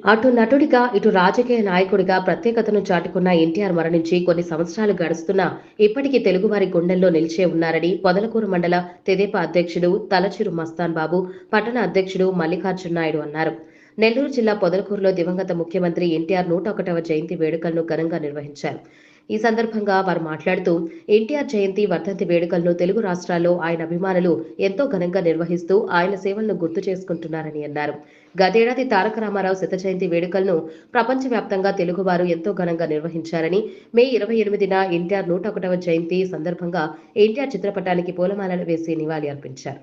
అటు నటుడిగా ఇటు రాజకీయ నాయకుడిగా ప్రత్యేకతను చాటుకున్న ఎన్టీఆర్ మరణించి కొన్ని సంవత్సరాలు గడుస్తున్నా ఇప్పటికీ తెలుగువారి గుండెల్లో నిలిచే ఉన్నారని పొదలకూరు మండల తెదేపా అధ్యక్షుడు తలచిరు మస్తాన్ బాబు పట్టణ అధ్యక్షుడు మల్లికార్జున నాయుడు అన్నారు. నెల్లూరు జిల్లా పొదలకూరులో దివంగత ముఖ్యమంత్రి ఎన్టీఆర్ నూట ఒకటవ జయంతి వేడుకలను ఘనంగా నిర్వహించారు. ఈ సందర్భంగా వారు మాట్లాడుతూ ఎన్టీఆర్ జయంతి వర్ధంతి వేడుకలను తెలుగు రాష్ట్రాల్లో ఆయన అభిమానులు ఎంతో ఘనంగా నిర్వహిస్తూ ఆయన సేవలను గుర్తు చేసుకుంటున్నారని అన్నారు గతేడాది తారక రామారావు శత జయంతి వేడుకలను ప్రపంచవ్యాప్తంగా తెలుగువారు ఎంతో ఘనంగా నిర్వహించారని మే ఇరవై ఎనిమిదిన ఎన్టీఆర్ నూట ఒకటవ జయంతి సందర్భంగా ఎన్టీఆర్ చిత్రపటానికి పూలమాలలు వేసి నివాళి అర్పించారు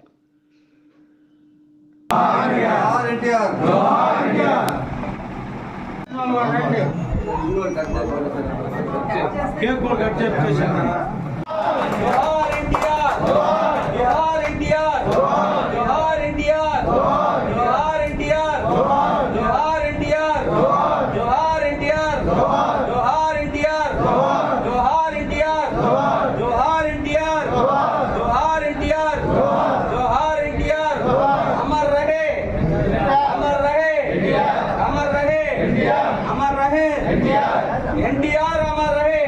కేక్ కూడా కట్ చేసేసాను జోహార్ ఎన్టీఆర్ జోహార్ ఎన్టీఆర్ జోహార్ ఎన్టీఆర్ జోహార్ ఎన్టీఆర్ జోహార్ ఎన్టీఆర్ జోహార్ ఎన్టీఆర్ జోహార్ ఎన్టీఆర్ జోహార్ ఎన్టీఆర్ జోహార్ ఎన్టీఆర్ జోహార్ ఎన్టీఆర్ జోహార్ ఎన్టీఆర్ అమర్ రహే అమర్ రహే అమర్ రహే అమర్ రహే ఎన్టీఆర్ అమర్ రహే.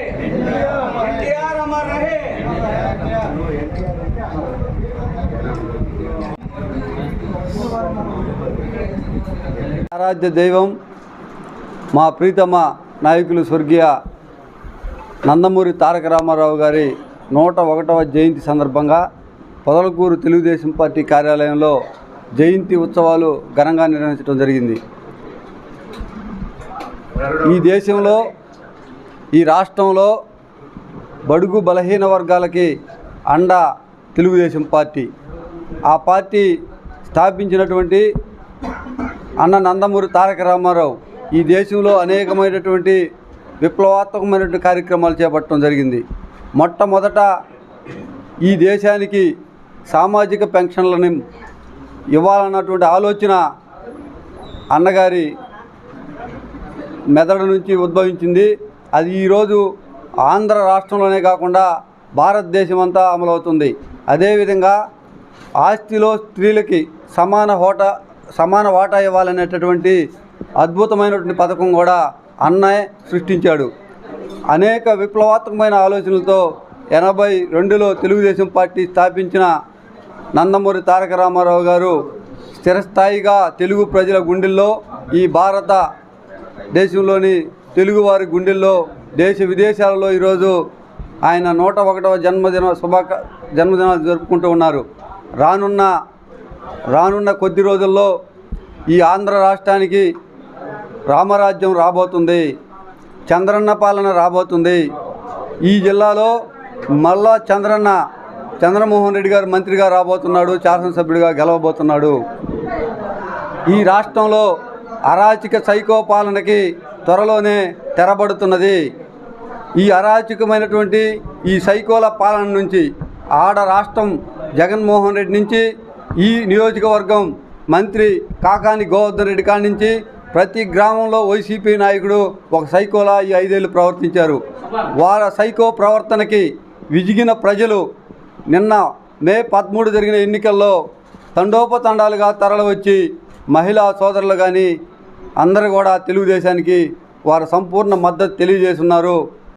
ఎన్టీఆర్ అమర్ రహే. ఆరాధ్య దైవం మా ప్రీతమ నాయకులు స్వర్గీయ నందమూరి తారక రామారావు గారి నూట ఒకటవ జయంతి సందర్భంగా పొదలకూరు తెలుగుదేశం పార్టీ కార్యాలయంలో జయంతి ఉత్సవాలు ఘనంగా నిర్వహించడం జరిగింది. ఈ దేశంలో ఈ రాష్ట్రంలో బడుగు బలహీన వర్గాలకి అండ తెలుగుదేశం పార్టీ. ఆ పార్టీ స్థాపించినటువంటి అన్న నందమూరి తారక రామారావు ఈ దేశంలో అనేకమైనటువంటి విప్లవాత్మకమైనటువంటి కార్యక్రమాలు చేపట్టడం జరిగింది. మొట్టమొదట ఈ దేశానికి సామాజిక పెన్షన్లను ఇవ్వాలన్నటువంటి ఆలోచన అన్నగారి మెదడు నుంచి ఉద్భవించింది. అది ఈరోజు ఆంధ్ర రాష్ట్రంలోనే కాకుండా భారతదేశం అంతా అమలవుతుంది అదేవిధంగా ఆస్తిలో స్త్రీలకి సమాన హోటా సమాన వాటా ఇవ్వాలనేటటువంటి అద్భుతమైనటువంటి పథకం కూడా అన్నయ్య సృష్టించాడు. అనేక విప్లవాత్మకమైన ఆలోచనలతో ఎనభై రెండులో తెలుగుదేశం పార్టీ స్థాపించిన నందమూరి తారక రామారావు గారు స్థిరస్థాయిగా తెలుగు ప్రజల గుండెల్లో ఈ భారత దేశంలోని తెలుగువారి గుండెల్లో దేశ విదేశాలలో ఈరోజు ఆయన నూట ఒకటవ జన్మదిన శుభాక జన్మదినాలు జరుపుకుంటూ ఉన్నారు. రానున్న రానున్న కొద్ది రోజుల్లో ఈ ఆంధ్ర రాష్ట్రానికి రామరాజ్యం రాబోతుంది. చంద్రన్న పాలన రాబోతుంది. ఈ జిల్లాలో మళ్ళా చంద్రన్న చంద్రమోహన్ రెడ్డి గారు మంత్రిగా రాబోతున్నాడు శాసనసభ్యుడిగా గెలవబోతున్నాడు. ఈ రాష్ట్రంలో అరాచక సైకో పాలనకి త్వరలోనే తెరబడుతున్నది. ఈ అరాచకమైనటువంటి ఈ సైకోల పాలన నుంచి ఆడ రాష్ట్రం జగన్మోహన్ రెడ్డి నుంచి ఈ నియోజకవర్గం మంత్రి కాకాని గోవర్ధన్ రెడ్డి కాడి నుంచి ప్రతి గ్రామంలో వైసీపీ నాయకుడు ఒక సైకోలా ఈ ఐదేళ్ళు ప్రవర్తించారు. వారి సైకో ప్రవర్తనకి విజిగిన ప్రజలు నిన్న మే పదమూడు జరిగిన ఎన్నికల్లో తండోపతండాలుగా తరలివచ్చి మహిళా సోదరులు కానీ అందరూ కూడా తెలుగుదేశానికి వారు సంపూర్ణ మద్దతు తెలియజేస్తున్నారు.